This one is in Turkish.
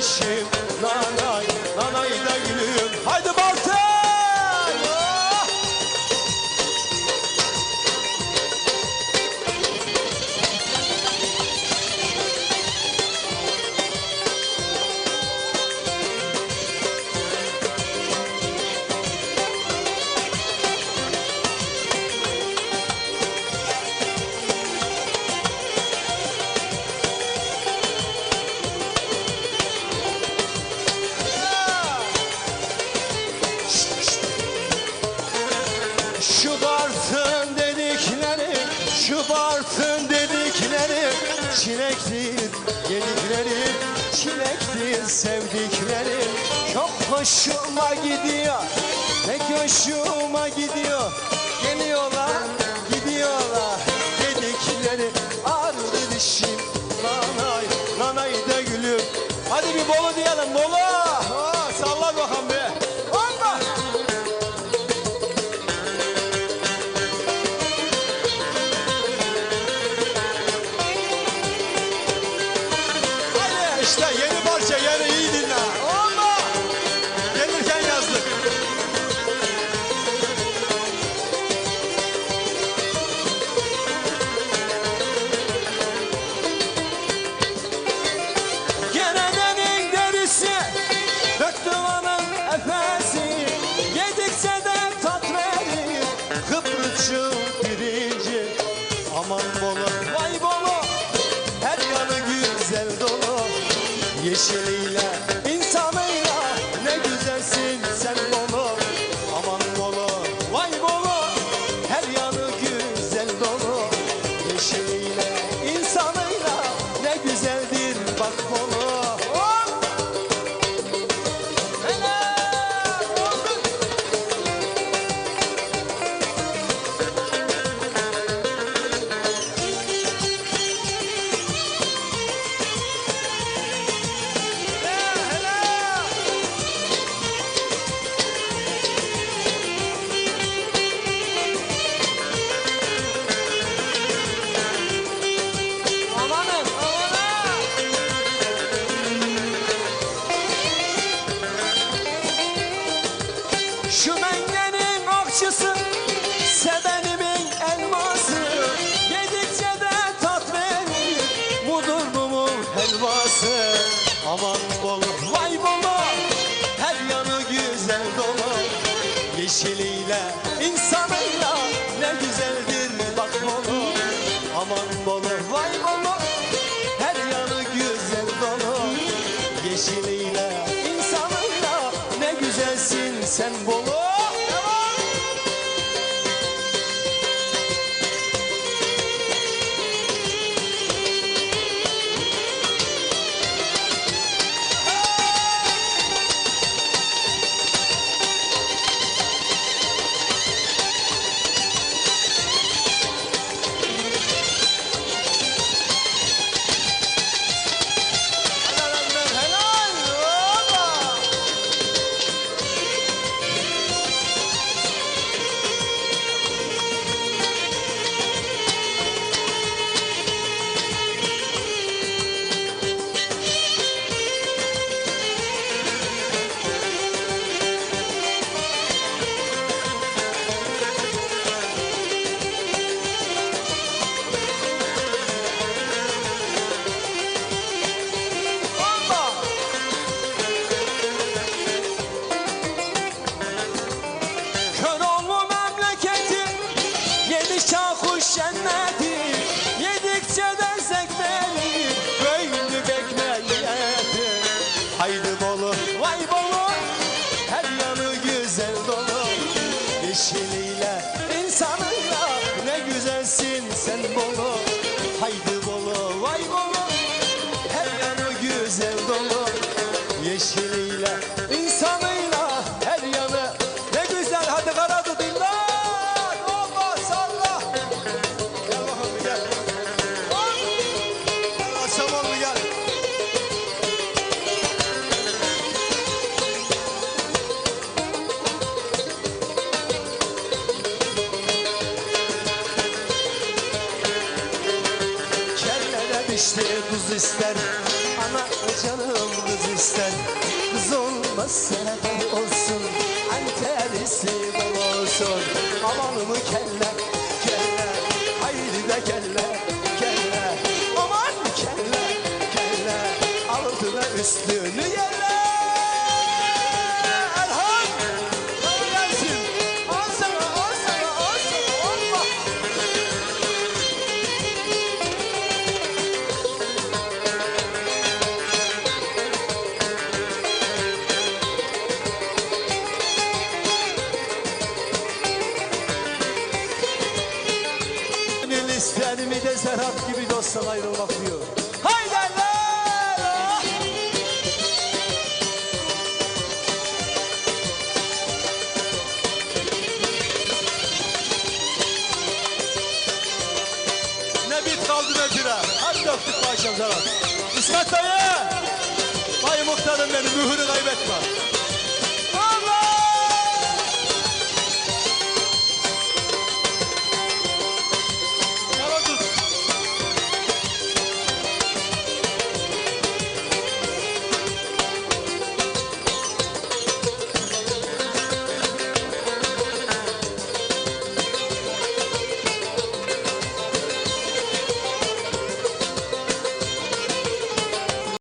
encher. Şu Bartın dedikleri, şu Bartın dedikleri Çilektir yedikleri, çilektir sevdikleri Çok hoşuma gidiyor, pek hoşuma gidiyor Geliyorlar, gidiyorlar dedikleri Ağrıdı dişim, nanay, nanay da gülüm Hadi bir bolu diyelim, bolu! Oh, salla bakalım be! İşte yeni parça yeni iyi dinle. Olma. Gelirken yazdık. Genedenin derisi Döktüvanın efesi Yedikçe de tat verir Kıbrısçı birinci Aman bolu Aman bolu vay bolu Her yanı güzel dolu Yeşiliyle insanıyla Ne güzeldir bak bolu Aman bolu vay bolu Her yanı güzel dolu Yeşiliyle insanıyla Ne güzelsin sen bolu Haydi Dişli tuz ister Ana canım kız ister. Kız olmazsa olsun Anterisi bol olsun. Aman dosttan ayrılmak diyor. Kaldı pire. Hadi döktük bu akşam. İsmet dayı! Vay muhtarım benim mühürü kaybetme.